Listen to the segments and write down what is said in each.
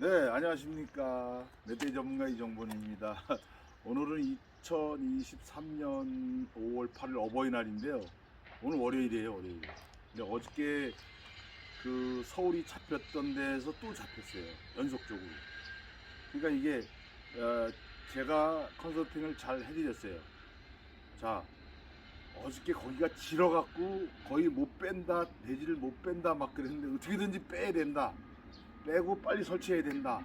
네, 안녕하십니까. 멧돼지 전문가 이정본입니다. 오늘은 2023년 5월 8일 어버이날인데요. 오늘 월요일이에요, 월요일. 근데 어저께 그 서울이 잡혔던 데에서 또 잡혔어요. 연속적으로. 그러니까 이게 어, 제가 컨설팅을 잘 해드렸어요. 자, 어저께 거기가 질어갖고 거의 못 뺀다, 돼지를 못 뺀다 막 그랬는데 어떻게든지 빼야 된다. 빼고 빨리 설치해야 된다.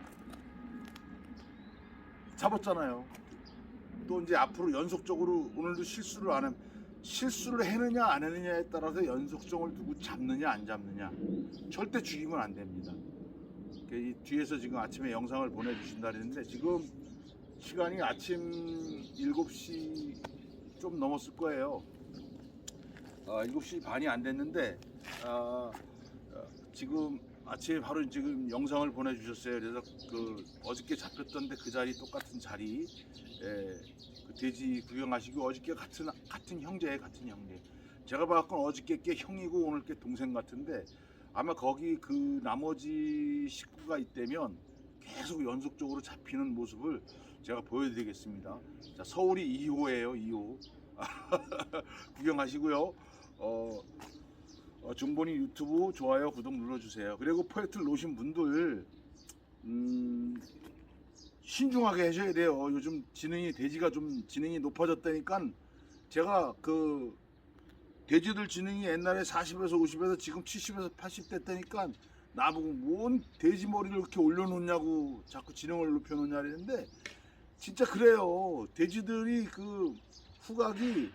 잡았잖아요. 또 이제 앞으로 연속적으로 오늘도 실수를 안 하면 실수를 했느냐 안 했느냐에 따라서 연속성을 두고 잡느냐 안 잡느냐 절대 죽이면 안 됩니다. 그이 뒤에서 지금 아침에 영상을 보내주신다 그랬는데 지금 시간이 아침 7시 좀 넘었을 거예요. 아, 7시 반이 안 됐는데 아, 어, 지금 아침에 바로 지금 영상을 보내주셨어요. 그래서 그 어저께 잡혔던데 그 자리 똑같은 자리 예, 그 돼지 구경하시고 어저께 같은 같은 형제에 같은 형제. 제가 봤건 어저께 게 형이고 오늘 게 동생 같은데 아마 거기 그 나머지 식구가 있다면 계속 연속적으로 잡히는 모습을 제가 보여드리겠습니다. 자, 서울이 2호예요, 2호. 구경하시고요. 어, 어, 중본이 유튜브 좋아요 구독 눌러주세요. 그리고 포획트를 놓으신 분들 음, 신중하게 하셔야 돼요. 요즘 지능이 돼지가 좀 지능이 높아졌다니까 제가 그 돼지들 지능이 옛날에 40에서 50에서 지금 70에서 80 됐다니까 나보고 뭔 돼지 머리를 이렇게 올려놓냐고 자꾸 지능을 높여놓냐 그랬는데 진짜 그래요. 돼지들이 그 후각이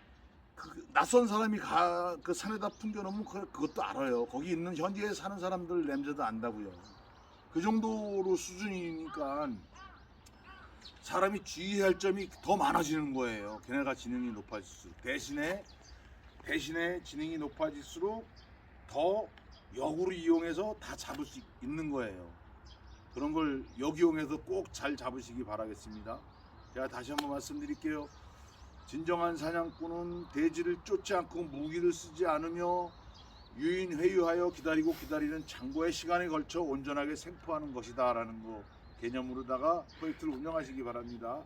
그 낯선 사람이 가 그 산에다 풍겨놓으면 그, 그것도 알아요. 거기 있는 현지에 사는 사람들 냄새도 안다고요. 그 정도로 수준이니까 사람이 주의해야 할 점이 더 많아지는 거예요. 걔네가 지능이 높아질수록 대신에 대신에 지능이 높아질수록 더 역으로 이용해서 다 잡을 수 있는 거예요. 그런 걸 역이용해서 꼭 잘 잡으시기 바라겠습니다. 제가 다시 한번 말씀드릴게요. 진정한 사냥꾼은 돼지를 쫓지 않고 무기를 쓰지 않으며 유인 회유하여 기다리고 기다리는 장고의 시간에 걸쳐 온전하게 생포하는 것이다 라는 거 개념으로다가 프로젝트를 운영하시기 바랍니다.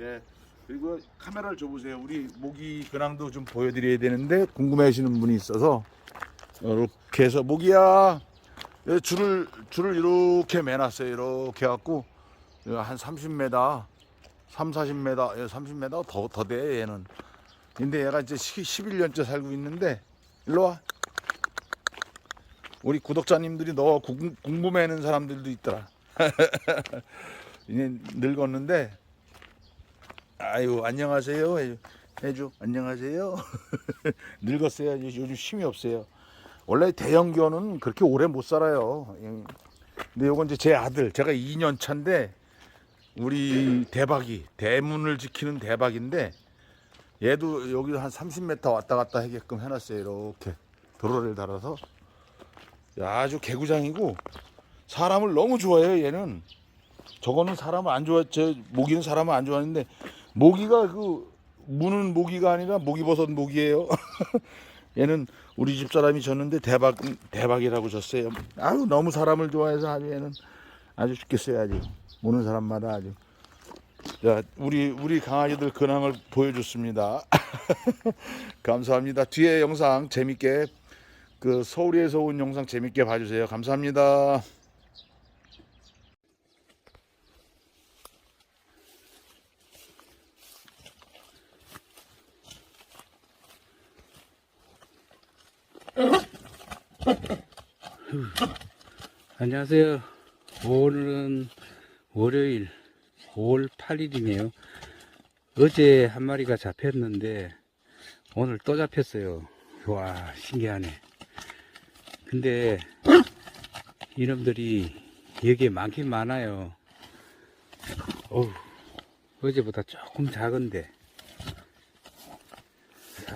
예. 그리고 카메라를 줘보세요. 우리 모기 근황도 좀 보여드려야 되는데 궁금해하시는 분이 있어서 이렇게 해서 모기야 예, 줄을 줄을 이렇게 매놨어요. 이렇게 해갖고 한 30m 3, 40m, 예, 30m 더, 더 돼, 얘는. 근데 얘가 이제 11년째 살고 있는데, 일로 와. 우리 구독자님들이 너 궁- 궁금해하는 사람들도 있더라. 이제 늙었는데, 아유, 안녕하세요. 해줘. 안녕하세요. 늙었어요. 요즘 힘이 없어요. 원래 대형견은 그렇게 오래 못 살아요. 예. 근데 요건 이제 제 아들, 제가 2년 차인데, 우리 대박이 대문을 지키는 대박인데 얘도 여기 한 30m 왔다 갔다 하게끔 해놨어요 이렇게. 도로를 달아서. 야, 아주 개구장이고 사람을 너무 좋아해요 얘는. 저거는 사람을 안 좋아 저 모기는 사람을 안 좋아하는데 모기가 그 무는 모기가 아니라 모기버섯 모기예요. 얘는 우리 집 사람이 줬는데 대박 대박이라고 줬어요. 아유 너무 사람을 좋아해서 아주 얘는 아주 죽겠어요 아주 오는 사람마다 아주. 자 우리 우리 강아지들 근황을 보여줬습니다. 감사합니다. 뒤에 영상 재밌게 그 서울에서 온 영상 재밌게 봐주세요. 감사합니다. 안녕하세요. 오늘은 월요일 5월 8일이네요. 어제 한 마리가 잡혔는데 오늘 또 잡혔어요. 와 신기하네. 근데 이놈들이 여기에 많긴 많아요. 어우, 어제보다 조금 작은데.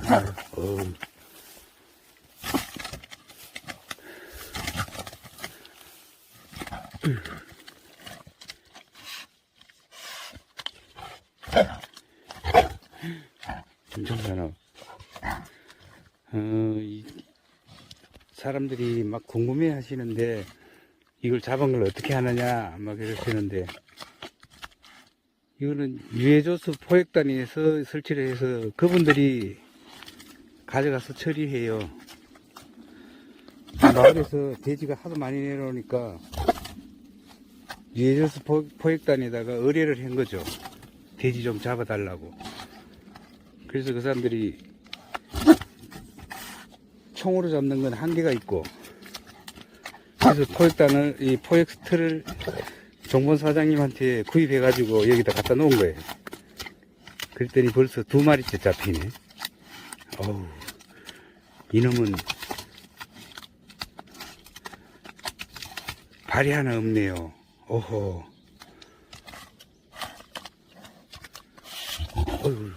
아, 많아. 어, 이 사람들이 막 궁금해 하시는데, 이걸 잡은 걸 어떻게 하느냐 막 이러시는데 이거는 유해조수 포획단에서 설치를 해서 그분들이 가져가서 처리해요. 마을에서 돼지가 하도 많이 내려오니까 유해조수 포- 포획단에다가 의뢰를 한 거죠. 돼지 좀 잡아달라고. 그래서 그 사람들이 총으로 잡는 건 한계가 있고 그래서 포획단을 이 포획스트를 정본 사장님한테 구입해 가지고 여기다 갖다 놓은 거예요. 그랬더니 벌써 두 마리째 잡히네. 어우, 이놈은 발이 하나 없네요. 오호. 어휴.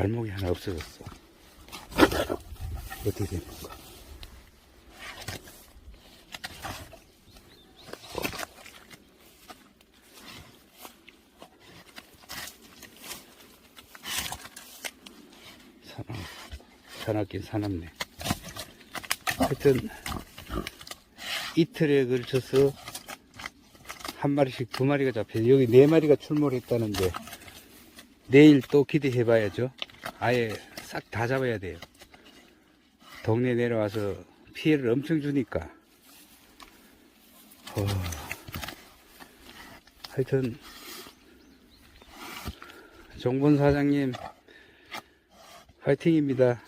발목이 하나 없어졌어. 어떻게 된 건가? 사납, 사납긴 사납네. 하여튼, 이틀에 걸쳐서 한 마리씩 두 마리가 잡혀서 여기 네 마리가 출몰했다는데, 내일 또 기대해 봐야죠. 아예 싹 다 잡아야 돼요. 동네 내려와서 피해를 엄청 주니까. 어, 하여튼, 정본 사장님, 화이팅입니다.